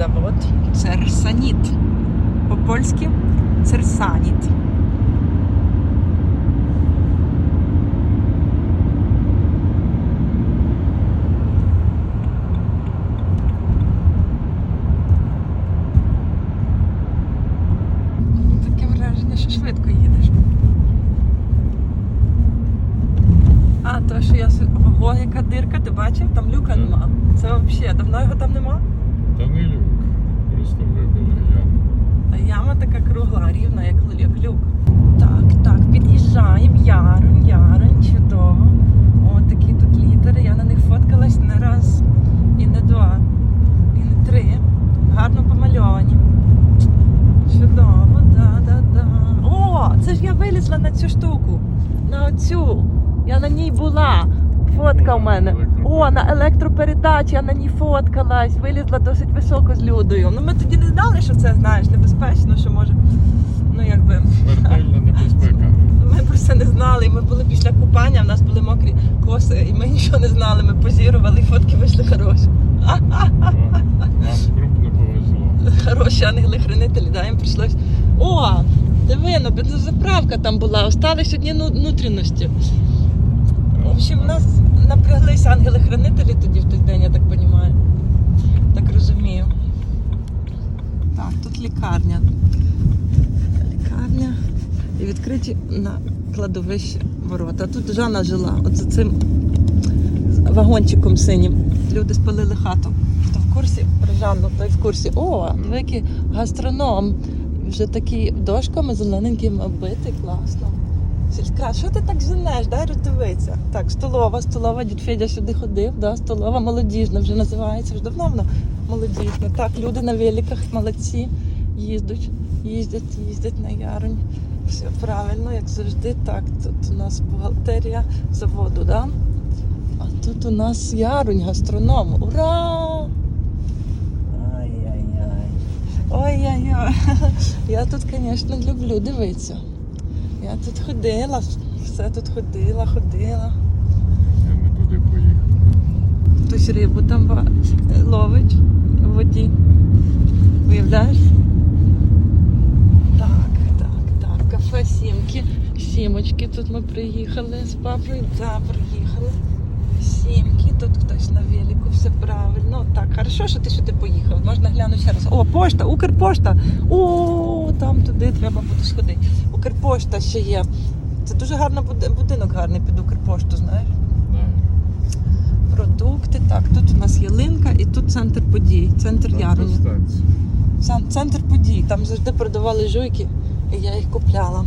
завод Церсаніт. По-польськи Церсаніт. Враження, що я Ого, яка дирка, ти бачив? Там люка нема. Це взагалі, давно його там нема? Та не люк. Просто вибили яму. А яма така кругла, рівна, як, люк. Так, так, під'їжджаємо. Ярунь, ярунь, чудово. О, такі тут літери. Я на них фоткалась не раз, і не два, і не три. Гарно помальовані. Чудово, да, да, да. О, це ж я вилізла на цю штуку. На оцю. Я на ній була. Фотка в мене. О, на електропередачі я на ній фоткалась, вилізла досить високо з людою. Ну ми тоді не знали, що це знаєш, небезпечно, що може. Ну якби Смертельна небезпека. ми про це не знали. Ми були після купання, в нас були мокрі коси, і ми нічого не знали. Ми позірували, і фотки вийшли хороші. Нам крупно повезло. Хороші ангели-хранителі, да, їм прийшлось. О, диви, ну бензозаправка там була, остались одні ну- внутрішності. В общем, в нас напряглися ангели-хранителі тоді в той день, я так розумію. Так розумію. Так, тут лікарня. Лікарня. І відкриті на кладовище ворота. Тут Жанна жила, от за цим вагончиком синім. Люди спалили хату. Хто в курсі про Жанну, той в курсі. О, великий гастроном. Вже такий дошками зелененькими оббитий, класно. Сільська, що ти так женеш? Дай роздивитися. Так, столова, столова, дід Федя сюди ходив, да, столова молодіжна вже називається, вже давно вона молодіжна. Так, люди на великах молодці, їздять, їздять, їздять на ярунь. Все правильно, як завжди. Так, тут у нас бухгалтерія заводу, да? А тут у нас ярунь, гастроном. Ура! Ай-яй-яй. Ой-яй-яй. Я тут, звісно, люблю дивитися. Я тут ходила, все тут ходила, ходила. Я не туди поїхав. Хтось рибу там ловить в воді. Уявляєш? Так, так, так. Кафе Сімки. Сімочки. Тут ми приїхали з папою. Так, приїхали. Сімки, тут хтось на велику, все правильно. Так, хорошо, що ти сюди поїхав. Можна глянути ще раз. О, пошта, Укрпошта. О, треба буде сходити. Укрпошта ще є. Це дуже гарний будинок гарний під Укрпошту, знаєш. Да. Продукти. Так, тут у нас ялинка і тут центр подій, центр. Цен- Центр подій. Там завжди продавали жуйки, і я їх купляла.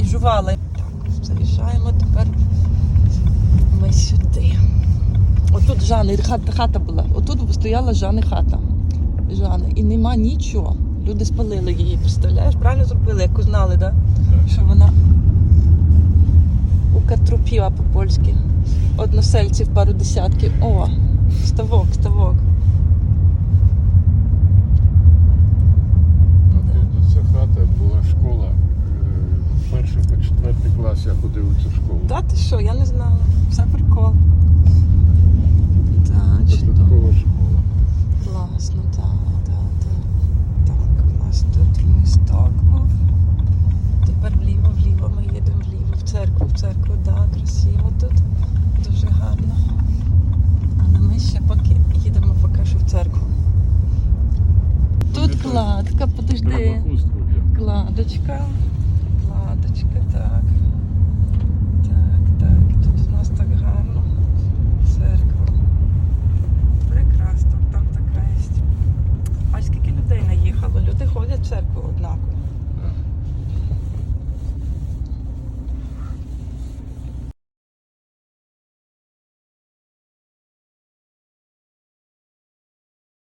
І жувала. Так, заїжджаємо тепер ми сюди. Отут Жани, хата була. Отут стояла Жани хата. Жани. І нема нічого. Люди спалили її, представляєш? Правильно зробили, як узнали, да? Так. що вона укатрупіла по-польськи. Односельців пару десятків. О, ставок, ставок. Тут ця хата була школа. Е, Перший по четвертий клас я ходив у цю школу. Та ти що, я не знала. Все прикол. Так. Початкова школа. Класно, так, так. Так, у нас тут місток був. Тепер вліво, вліво ми їдемо вліво, в церкву, в церкву, да, красиво тут. Дуже гарно. Але ми ще поки їдемо поки що в церкву. Тут кладка, подожди. Кладочка. Кладочка. Так,